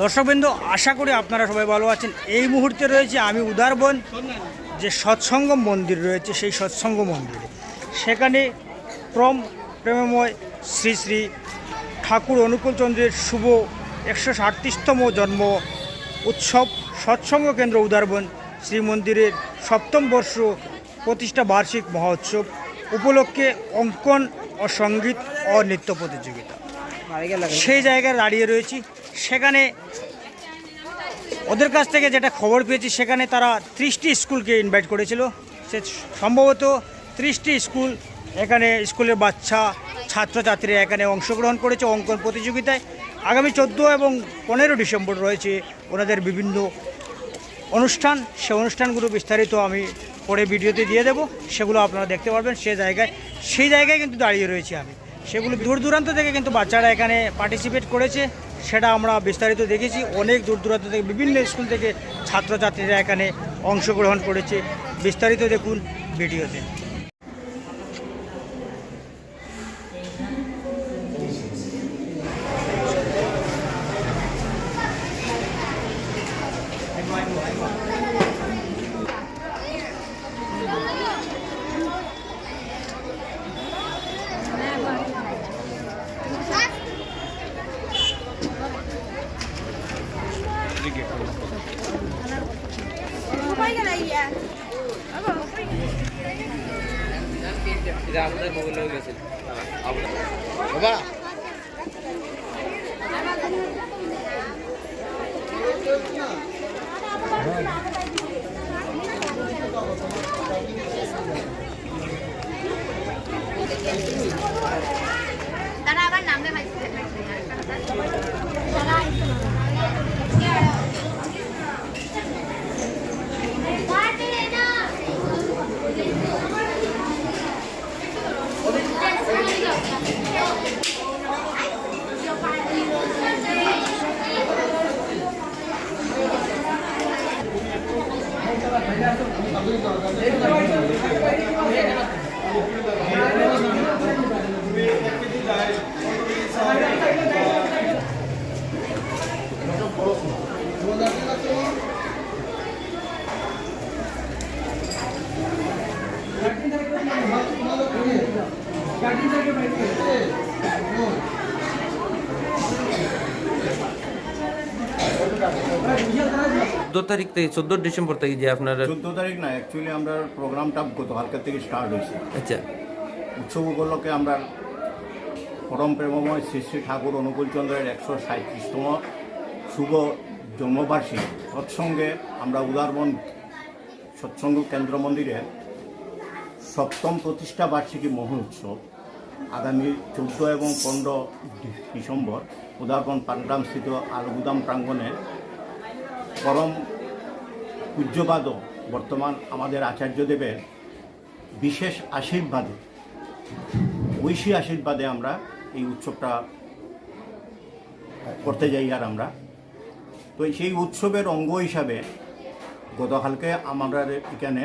দর্শকবৃন্দ আশা করি আপনারা সবাই ভালো আছেন। এই মুহূর্তে রয়েছে আমি উদারবন যে সৎসঙ্গ মন্দির রয়েছে সেই সৎসঙ্গ মন্দিরে। সেখানে প্রম প্রেমময় শ্রী শ্রী ঠাকুর অনুকূলচন্দ্রের শুভ একশো ষাটত্রিশতম জন্ম উৎসব সৎসঙ্গ কেন্দ্র উদারবন শ্রী মন্দিরের সপ্তম বর্ষ প্রতিষ্ঠা বার্ষিক মহোৎসব উপলক্ষে অঙ্কন ও সংগীত ও নৃত্য প্রতিযোগিতা। সেই জায়গায় দাঁড়িয়ে রয়েছি। সেখানে ওদের কাছ থেকে যেটা খবর পেয়েছি, সেখানে তারা ত্রিশটি স্কুলকে ইনভাইট করেছিল। সে সম্ভবত ত্রিশটি স্কুল এখানে স্কুলের বাচ্চা, ছাত্রছাত্রীরা এখানে অংশগ্রহণ করেছে অঙ্কন প্রতিযোগিতায়। আগামী চোদ্দ এবং পনেরো ডিসেম্বর রয়েছে ওনাদের বিভিন্ন অনুষ্ঠান। সে অনুষ্ঠানগুলো বিস্তারিত আমি পরে ভিডিওতে দিয়ে দেবো। সেগুলো আপনারা দেখতে পারবেন সে জায়গায়। সেই জায়গায় কিন্তু দাঁড়িয়ে রয়েছি আমি। সেগুলো দূর দূরান্ত থেকে কিন্তু বাচ্চারা এখানে পার্টিসিপেট করেছে, সেটা আমরা বিস্তারিত দেখেছি। অনেক দূর দূরান্ত থেকে, বিভিন্ন স্কুল থেকে ছাত্রছাত্রীরা এখানে অংশগ্রহণ করেছে। বিস্তারিত দেখুন ভিডিওতে। এটা আমাদের মোবাইলে গেছে বাবা তারা চোদ্দ তারিখ থেকে চোদ্দ ডিসেম্বর থেকে যে আপনারা চোদ্দ তারিখ না অ্যাকচুয়ালি আমরা প্রোগ্রামটা গতকালকে থেকে স্টার্ট হয়েছে। আচ্ছা। উৎসব উপলক্ষে আমরা পরম প্রেমময় শ্রী শ্রী ঠাকুর অনুকূলচন্দ্রের একশো সাঁত্রিশতম শুভ জন্মবার্ষিকী। সৎসঙ্গে আমরা উদারবন সৎসঙ্গ কেন্দ্র মন্দিরে সপ্তম প্রতিষ্ঠা বার্ষিকী মহোৎসব আগামী চোদ্দ এবং পনেরো ডিসেম্বর উদারবন পানগ্রাম স্থিত আলগুদাম প্রাঙ্গণে পরম পূজ্যপাদ বর্তমান আমাদের আচার্যদেবের বিশেষ আশীর্বাদে, ঐশী আশীর্বাদে আমরা এই উৎসবটা করতে যাই আর আমরা। তো সেই উৎসবের অঙ্গ হিসাবে গতকালকে আমাদের এখানে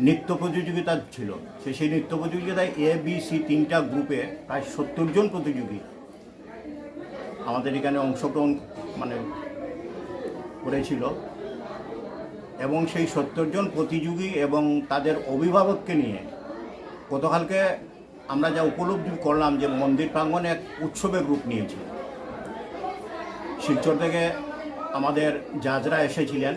নৃত্য প্রতিযোগিতা ছিল। সে সেই নৃত্য প্রতিযোগিতায় এ বি সি তিনটা গ্রুপে প্রায় সত্তর জন প্রতিযোগী আমাদের এখানে অংশগ্রহণ মানে করেছিল। এবং সেই সত্তর জন প্রতিযোগী এবং তাদের অভিভাবককে নিয়ে গতকালকে আমরা যা উপলব্ধি করলাম যে মন্দির প্রাঙ্গণে এক উৎসবের রূপ নিয়েছে। শিলচর থেকে আমাদের জাজরা এসেছিলেন।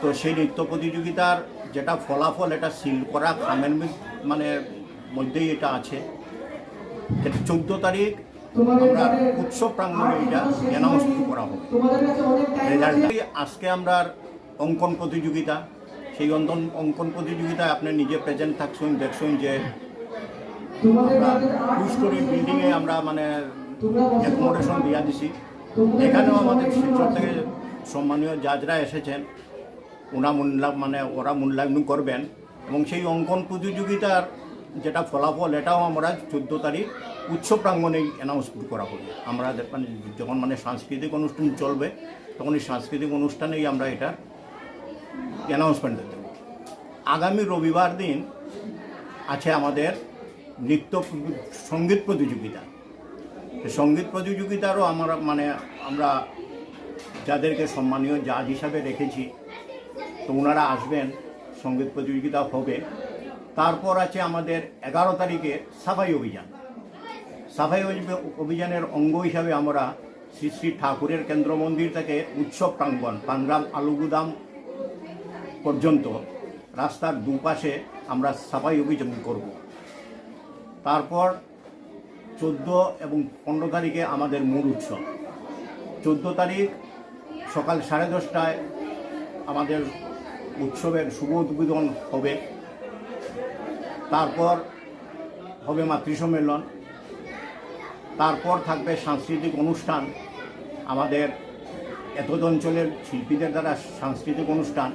তো সেই নৃত্য প্রতিযোগিতার যেটা ফলাফল এটা সিল করা খামের মানে মধ্যেই এটা আছে। চোদ্দ তারিখ আমরা উৎসব প্রাঙ্গণে এটা অ্যানাউন্স করা হবে। আজকে আমরা অঙ্কন প্রতিযোগিতা সেই অঙ্কন অঙ্কন প্রতিযোগিতায় আপনি নিজে প্রেজেন্ট থাকছেন দেখছেন যে আমরা টু স্টোরি বিল্ডিংয়ে আমরা মানে অ্যাকোমোডেশন দিয়া দিছি। এখানেও আমাদের শিলচর থেকে সম্মানীয় জাজরা এসেছেন। ওনা মূল্যা মানে ওরা মূল্যায়ন করবেন এবং সেই অঙ্কন প্রতিযোগিতার যেটা ফলাফল, এটাও আমরা চোদ্দ তারিখ উৎসব প্রাঙ্গণেই অ্যানাউন্স করা হবে। আমরা মানে যখন মানে সাংস্কৃতিক অনুষ্ঠান চলবে, তখন এই সাংস্কৃতিক অনুষ্ঠানেই আমরা এটা অ্যানাউন্সমেন্ট দেব আগামী রবিবার দিন আছে আমাদের নৃত্য সংগীত প্রতিযোগিতা। সংগীত প্রতিযোগিতারও আমরা মানে আমরা যাদেরকে সম্মানীয় জাজ হিসাবে রেখেছি ওনারা আসবেন, সংগীত প্রতিযোগিতা হবে। তারপর আছে আমাদের এগারো তারিখে সাফাই অভিযান। সাফাই অভি- অভিযানের অঙ্গ হিসাবে আমরা শ্রী শ্রী ঠাকুরের কেন্দ্র মন্দির থেকে উৎসব প্রাঙ্গণ পানগ্রাম আলুগুদাম পর্যন্ত রাস্তার দুপাশে আমরা সাফাই অভিযান করব। তারপর চোদ্দ এবং পনেরো তারিখে আমাদের মূল উৎসব। চোদ্দ তারিখ সকাল সাড়ে দশটায় আমাদের উৎসবের শুভ উদ্বোধন হবে। তারপর হবে মাতৃ সম্মেলন তারপর থাকবে সাংস্কৃতিক অনুষ্ঠান। আমাদের এতদ অঞ্চলের শিল্পীদের দ্বারা সাংস্কৃতিক অনুষ্ঠান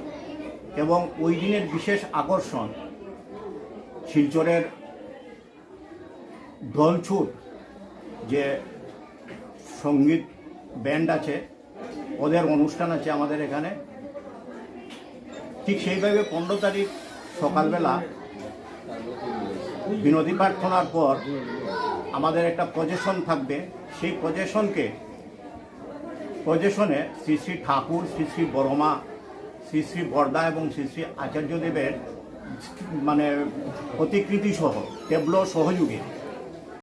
এবং ওই দিনের বিশেষ আকর্ষণ শিলচরের দলছুট যে সংগীত ব্যান্ড আছে, ওদের অনুষ্ঠান আছে আমাদের এখানে। ঠিক সেইভাবে পনেরো তারিখ সকালবেলা বিনদী প্রার্থনার পর আমাদের একটা প্রজেশন থাকবে। সেই প্রজেশনকে প্রজেশনে শ্রী শ্রী ঠাকুর, শ্রী শ্রী বর্মা শ্রী শ্রী বর্দা এবং শ্রী শ্রী আচার্যদেবের মানে প্রতিকৃতি সহ টেবলো সহযোগে।